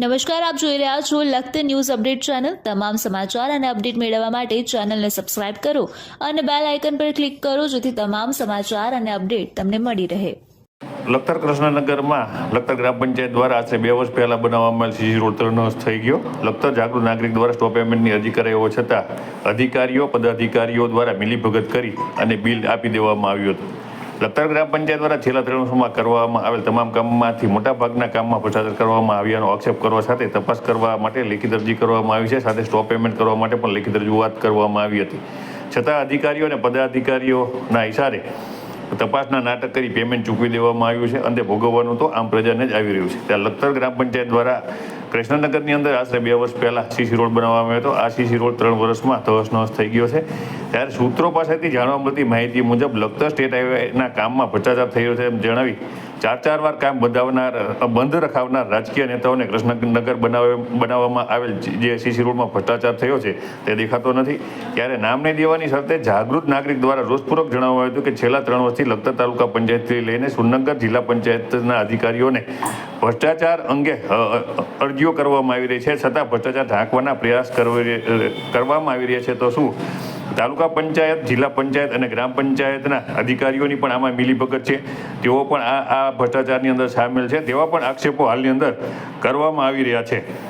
નમસ્કાર, આપ જોઈ રહ્યા છો લખત ન્યૂઝ અપડેટ ચેનલ. તમામ સમાચાર અને અપડેટ મેળવવા માટે ચેનલને સબસ્ક્રાઇબ કરો અને બેલ આઇકન પર ક્લિક કરો જેથી તમામ સમાચાર અને અપડેટ તમને મળી રહે. લખતર કૃષ્ણનગરમાં, લખતર ગ્રામ પંચાયત દ્વારા આશરે બે વર્ષ પહેલાં બનાવવામાં સીસી રોડ ત્રણ થઈ ગયો. લખતર જાગૃત નાગરિક દ્વારા સ્ટોપ પેમેન્ટની અરજી હોવા છતાં, અધિકારીઓ, પદાધિકારીઓ દ્વારા મિલીભગત કરી અને બિલ આપી દેવામાં આવ્યું હતું. લખતર ગ્રામ પંચાયત દ્વારા છેલ્લા ત્રણ વર્ષોમાં કરવામાં આવેલ તમામ કામમાંથી મોટાભાગના કામમાં ભ્રષ્ટાચાર કરવામાં આવ્યાનો આક્ષેપ કરવા સાથે તપાસ કરવા માટે લેખિત અરજી કરવામાં આવી છે. સાથે સ્ટોપ પેમેન્ટ કરવા માટે પણ લેખિત રજૂઆત કરવામાં આવી હતી. છતાં અધિકારીઓ અને પદાધિકારીઓના ઇશારે તપાસના નાટક કરી પેમેન્ટ ચૂકવી દેવામાં આવ્યું છે. અંતે ભોગવવાનું તો આમ પ્રજાને જ આવી રહ્યું છે. ત્યાં લખતર ગ્રામ પંચાયત દ્વારા કૃષ્ણનગરની અંદર આશરે બે વર્ષ પહેલા સીસી રોડ બનાવવામાં આવ્યો હતો. આ સીસી રોડ ત્રણ વર્ષમાં તહસ નહસ થઈ ગયો છે. ત્યારે સૂત્રો પાસેથી જાણવા મળતી માહિતી મુજબ લખતર સ્ટેટ હાઈવેના કામમાં ભ્રષ્ટાચાર થયો છે એમ જણાવી ચાર ચાર વાર કામ બંધાવનાર બંધ રખાવનાર રાજકીય નેતાઓને કૃષ્ણનગર બનાવ, બનાવવામાં આવેલ જે સીસી રોડમાં ભ્રષ્ટાચાર થયો છે, તે દેખાતો નથી. ત્યારે નામ નહીં દેવાની શરતે જાગૃત નાગરિક દ્વારા રોષપૂર્વક જણાવવામાં આવ્યું હતું કે છેલ્લા ત્રણ વર્ષથી લખતર તાલુકા પંચાયતથી લઈને સુરનગર જિલ્લા પંચાયતના અધિકારીઓને ભ્રષ્ટાચાર અંગે અરજીઓ કરવામાં આવી રહી છે. છતાં ભ્રષ્ટાચાર ઢાંકવાના પ્રયાસ કરવામાં આવી રહ્યા છે તો શું? તાલુકા પંચાયત, જિલ્લા પંચાયત અને ગ્રામ પંચાયતના અધિકારીઓની પણ આમાં મિલીભગત છે. તેઓ પણ આ આ ભ્રષ્ટાચારની અંદર સામેલ છે. તેવા પણ આક્ષેપો હાલની અંદર કરવામાં આવી રહ્યા છે.